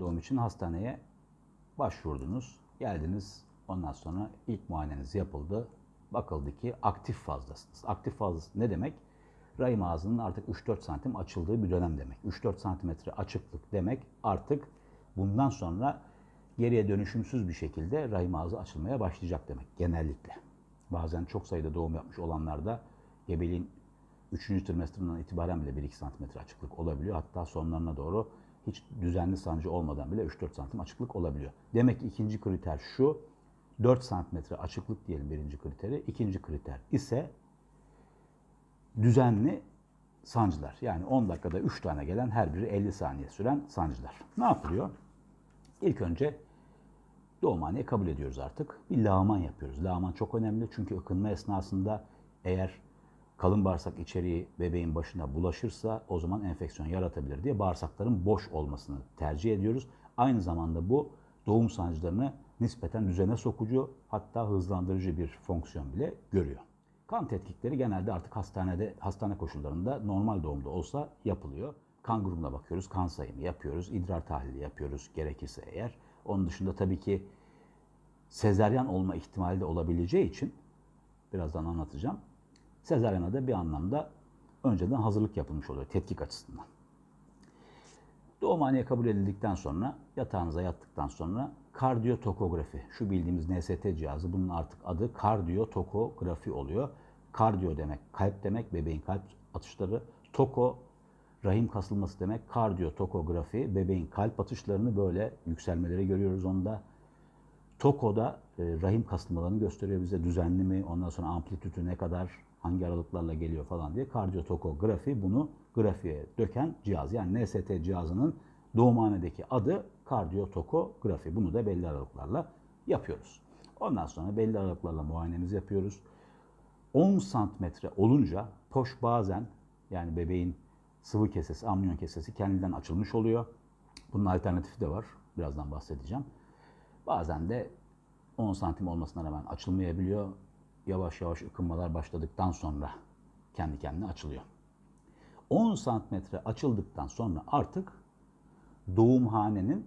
Doğum için hastaneye başvurdunuz. Geldiniz. Ondan sonra ilk muayeneniz yapıldı. Bakıldı ki aktif fazlasınız. Aktif fazlası ne demek? Rahim ağzının artık 3-4 santim açıldığı bir dönem demek. 3-4 santimetre açıklık demek artık bundan sonra geriye dönüşümsüz bir şekilde rahim ağzı açılmaya başlayacak demek genellikle. Bazen çok sayıda doğum yapmış olanlarda gebeliğin 3. trimestrinden itibaren bile 1-2 santimetre açıklık olabiliyor. Hatta sonlarına doğru hiç düzenli sancı olmadan bile 3-4 santim açıklık olabiliyor. Demek ki ikinci kriter şu, 4 santimetre açıklık diyelim birinci kriteri. İkinci kriter ise düzenli sancılar. Yani 10 dakikada 3 tane gelen her biri 50 saniye süren sancılar. Ne yapılıyor? İlk önce doğumhaneye kabul ediyoruz artık. Bir lağman yapıyoruz. Lağman çok önemli çünkü ıkınma esnasında eğer kalın bağırsak içeriği bebeğin başına bulaşırsa o zaman enfeksiyon yaratabilir diye bağırsakların boş olmasını tercih ediyoruz. Aynı zamanda bu doğum sancılarını nispeten düzene sokucu hatta hızlandırıcı bir fonksiyon bile görüyor. Kan tetkikleri genelde artık hastanede hastane koşullarında normal doğumda olsa yapılıyor. Kan grubuna bakıyoruz, kan sayımı yapıyoruz, idrar tahlili yapıyoruz gerekirse eğer. Onun dışında tabii ki sezeryan olma ihtimali de olabileceği için birazdan anlatacağım. Sezaryana da bir anlamda önceden hazırlık yapılmış oluyor tetkik açısından. Doğumhaneye kabul edildikten sonra yatağınıza yattıktan sonra kardiyotokografi, şu bildiğimiz NST cihazı bunun artık adı kardiyotokografi oluyor. Kardiyo demek kalp demek, bebeğin kalp atışları. Toko rahim kasılması demek. Kardiyotokografi bebeğin kalp atışlarını böyle yükselmeleri görüyoruz onda. Toko'da e, rahim kasılmalarını gösteriyor bize düzenli mi, ondan sonra amplitüdü ne kadar, hangi aralıklarla geliyor falan diye kardiyotokografi bunu grafiğe döken cihaz. Yani NST cihazının doğumhanedeki adı kardiyotokografi. Bunu da belli aralıklarla yapıyoruz. Ondan sonra belli aralıklarla muayenemizi yapıyoruz. 10 santimetre olunca poş bazen yani bebeğin sıvı kesesi, amniyon kesesi kendinden açılmış oluyor. Bunun alternatifi de var. Birazdan bahsedeceğim. Bazen de 10 santim olmasına rağmen açılmayabiliyor. Yavaş yavaş ıkınmalar başladıktan sonra kendi kendine açılıyor. 10 santimetre açıldıktan sonra artık doğumhanenin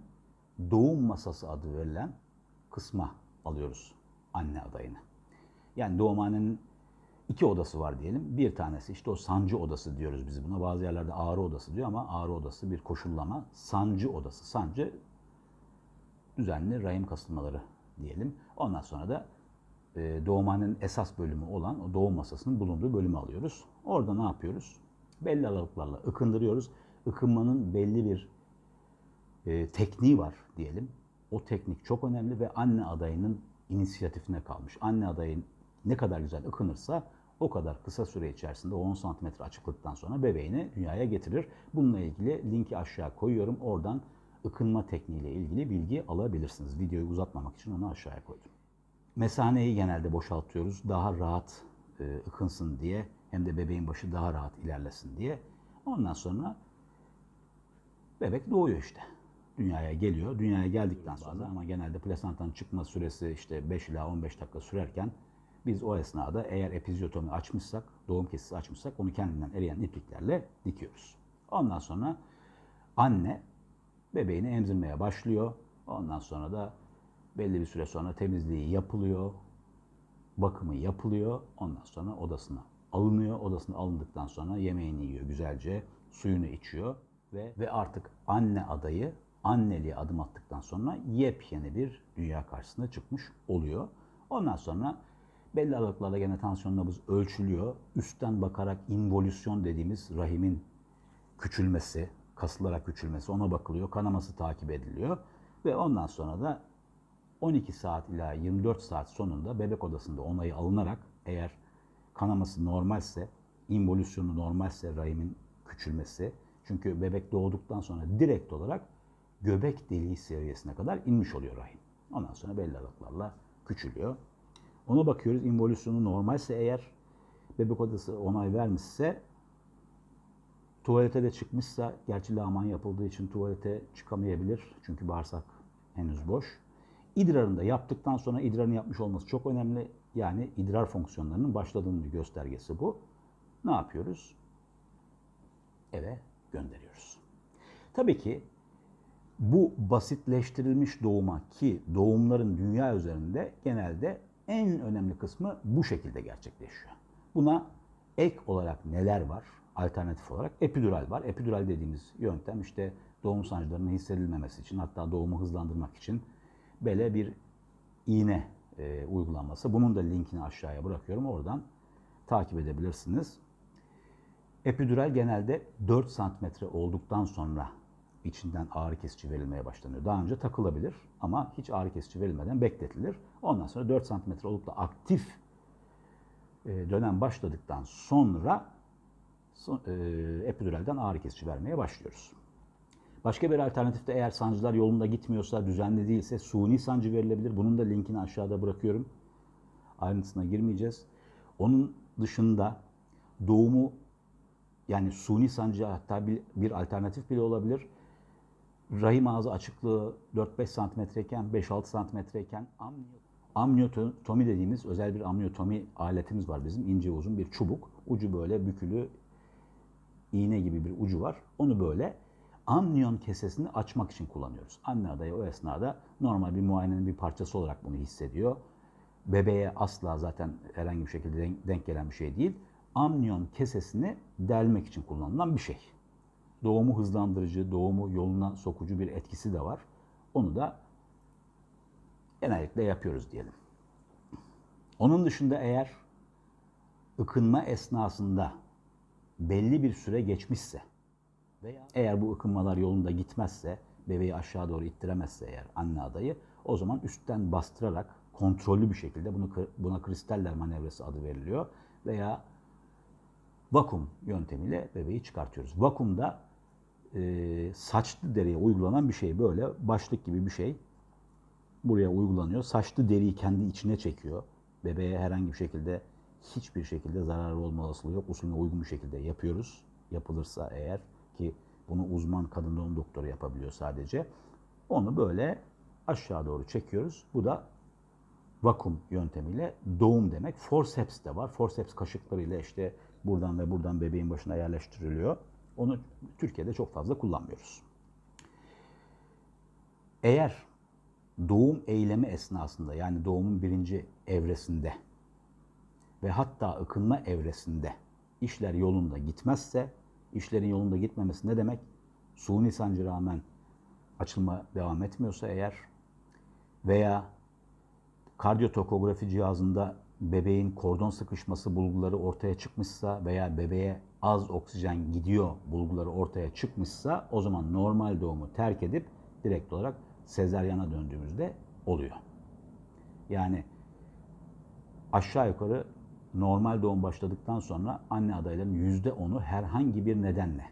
doğum masası adı verilen kısma alıyoruz anne adayını. Yani doğumhanenin iki odası var diyelim. Bir tanesi işte o sancı odası diyoruz biz buna. Bazı yerlerde ağrı odası diyor ama ağrı odası bir koşullama. Sancı odası. Sancı düzenli rahim kasılmaları diyelim. Ondan sonra da doğumhanenin esas bölümü olan o doğum masasının bulunduğu bölümü alıyoruz. Orada ne yapıyoruz? Belli aralıklarla ıkındırıyoruz. Ikınmanın belli bir e, tekniği var diyelim. O teknik çok önemli ve anne adayının inisiyatifine kalmış. Anne adayın ne kadar güzel ıkınırsa o kadar kısa süre içerisinde 10 santimetre açıklıktan sonra bebeğini dünyaya getirir. Bununla ilgili linki aşağı koyuyorum. Oradan ıkınma tekniğiyle ilgili bilgi alabilirsiniz. Videoyu uzatmamak için onu aşağıya koydum. Mesaneyi genelde boşaltıyoruz. Daha rahat e, ıkınsın diye hem de bebeğin başı daha rahat ilerlesin diye. Ondan sonra bebek doğuyor işte. Dünyaya geliyor. Dünyaya geldikten sonra ama genelde plasentanın çıkma süresi işte 5 ila 15 dakika sürerken biz o esnada eğer epizyotomi açmışsak, doğum kesisi açmışsak onu kendinden eriyen ipliklerle dikiyoruz. Ondan sonra anne bebeğini emzirmeye başlıyor. Ondan sonra da belli bir süre sonra temizliği yapılıyor. Bakımı yapılıyor. Ondan sonra odasına alınıyor. Odasına alındıktan sonra yemeğini yiyor güzelce. Suyunu içiyor. Ve, ve artık anne adayı anneliğe adım attıktan sonra yepyeni bir dünya karşısına çıkmış oluyor. Ondan sonra belli aralıklarla gene tansiyon nabız ölçülüyor. Üstten bakarak involüsyon dediğimiz rahimin küçülmesi, kasılarak küçülmesi ona bakılıyor. Kanaması takip ediliyor. Ve ondan sonra da 12 saat ila 24 saat sonunda bebek odasında onayı alınarak eğer kanaması normalse, involüsyonu normalse rahimin küçülmesi. Çünkü bebek doğduktan sonra direkt olarak göbek deliği seviyesine kadar inmiş oluyor rahim. Ondan sonra belli aralıklarla küçülüyor. Ona bakıyoruz involüsyonu normalse eğer bebek odası onay vermişse tuvalete de çıkmışsa gerçi lağman yapıldığı için tuvalete çıkamayabilir. Çünkü bağırsak henüz boş. İdrarını da yaptıktan sonra idrarını yapmış olması çok önemli. Yani idrar fonksiyonlarının başladığının bir göstergesi bu. Ne yapıyoruz? Eve gönderiyoruz. Tabii ki Bu basitleştirilmiş doğuma ki doğumların dünya üzerinde genelde en önemli kısmı bu şekilde gerçekleşiyor. Buna ek olarak neler var? Alternatif olarak epidural var. Epidural dediğimiz yöntem işte doğum sancılarının hissedilmemesi için hatta doğumu hızlandırmak için böyle bir iğne e, uygulanması. Bunun da linkini aşağıya bırakıyorum. Oradan takip edebilirsiniz. Epidural genelde 4 santimetre olduktan sonra içinden ağrı kesici verilmeye başlanıyor. Daha önce takılabilir ama hiç ağrı kesici verilmeden bekletilir. Ondan sonra 4 santimetre olup da aktif e, dönem başladıktan sonra son- e, epiduralden ağrı kesici vermeye başlıyoruz. Başka bir alternatifte eğer sancılar yolunda gitmiyorsa, düzenli değilse suni sancı verilebilir. Bunun da linkini aşağıda bırakıyorum. Ayrıntısına girmeyeceğiz. Onun dışında doğumu yani suni sancı hatta bir, bir alternatif bile olabilir. Rahim ağzı açıklığı 4-5 santimetreyken, 5-6 santimetreyken amniyo- amniyotomi dediğimiz özel bir amniyotomi aletimiz var bizim. ince uzun bir çubuk. Ucu böyle bükülü iğne gibi bir ucu var. Onu böyle amniyon kesesini açmak için kullanıyoruz. Anne adayı o esnada normal bir muayenenin bir parçası olarak bunu hissediyor. Bebeğe asla zaten herhangi bir şekilde denk- gelen bir şey değil. Amniyon kesesini delmek için kullanılan bir şey. Doğumu hızlandırıcı, doğumu yoluna sokucu bir etkisi de var. Onu da genellikle yapıyoruz diyelim. Onun dışında eğer ıkınma esnasında belli bir süre geçmişse eğer bu ıkınmalar yolunda gitmezse, bebeği aşağı doğru ittiremezse eğer anne adayı o zaman üstten bastırarak kontrollü bir şekilde bunu buna kristaller manevrası adı veriliyor veya vakum yöntemiyle bebeği çıkartıyoruz. Vakumda e, saçlı deriye uygulanan bir şey böyle başlık gibi bir şey buraya uygulanıyor. Saçlı deriyi kendi içine çekiyor. Bebeğe herhangi bir şekilde hiçbir şekilde zararı olma olasılığı yok. Usulüne uygun bir şekilde yapıyoruz. Yapılırsa eğer ki bunu uzman kadın doğum doktoru yapabiliyor sadece. Onu böyle aşağı doğru çekiyoruz. Bu da vakum yöntemiyle doğum demek. Forceps de var. Forceps kaşıklarıyla işte buradan ve buradan bebeğin başına yerleştiriliyor. Onu Türkiye'de çok fazla kullanmıyoruz. Eğer doğum eylemi esnasında yani doğumun birinci evresinde ve hatta ıkınma evresinde işler yolunda gitmezse, işlerin yolunda gitmemesi ne demek? Suni sancı rağmen açılma devam etmiyorsa eğer veya kardiyotokografi cihazında bebeğin kordon sıkışması bulguları ortaya çıkmışsa veya bebeğe az oksijen gidiyor bulguları ortaya çıkmışsa o zaman normal doğumu terk edip direkt olarak sezaryana döndüğümüzde oluyor. Yani aşağı yukarı normal doğum başladıktan sonra anne adaylarının yüzde onu herhangi bir nedenle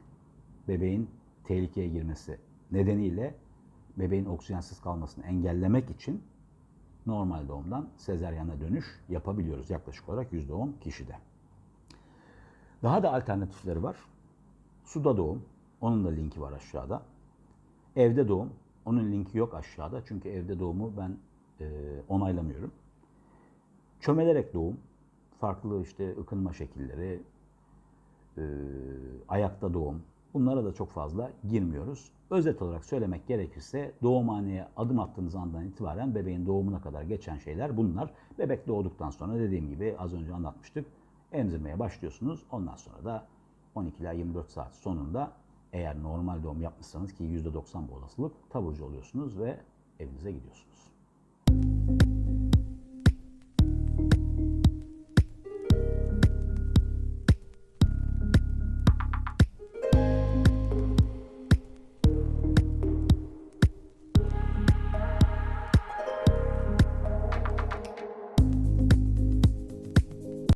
bebeğin tehlikeye girmesi nedeniyle bebeğin oksijensiz kalmasını engellemek için normal doğumdan sezaryana dönüş yapabiliyoruz yaklaşık olarak yüzde on kişide. Daha da alternatifleri var. Suda doğum, onun da linki var aşağıda. Evde doğum, onun linki yok aşağıda çünkü evde doğumu ben e, onaylamıyorum. Çömelerek doğum, farklı işte ıkınma şekilleri, e, ayakta doğum, bunlara da çok fazla girmiyoruz. Özet olarak söylemek gerekirse doğumhaneye adım attığınız andan itibaren bebeğin doğumuna kadar geçen şeyler bunlar. Bebek doğduktan sonra dediğim gibi az önce anlatmıştık. Emzirmeye başlıyorsunuz. Ondan sonra da 12 ila 24 saat sonunda eğer normal doğum yapmışsanız ki %90 bu olasılık taburcu oluyorsunuz ve evinize gidiyorsunuz.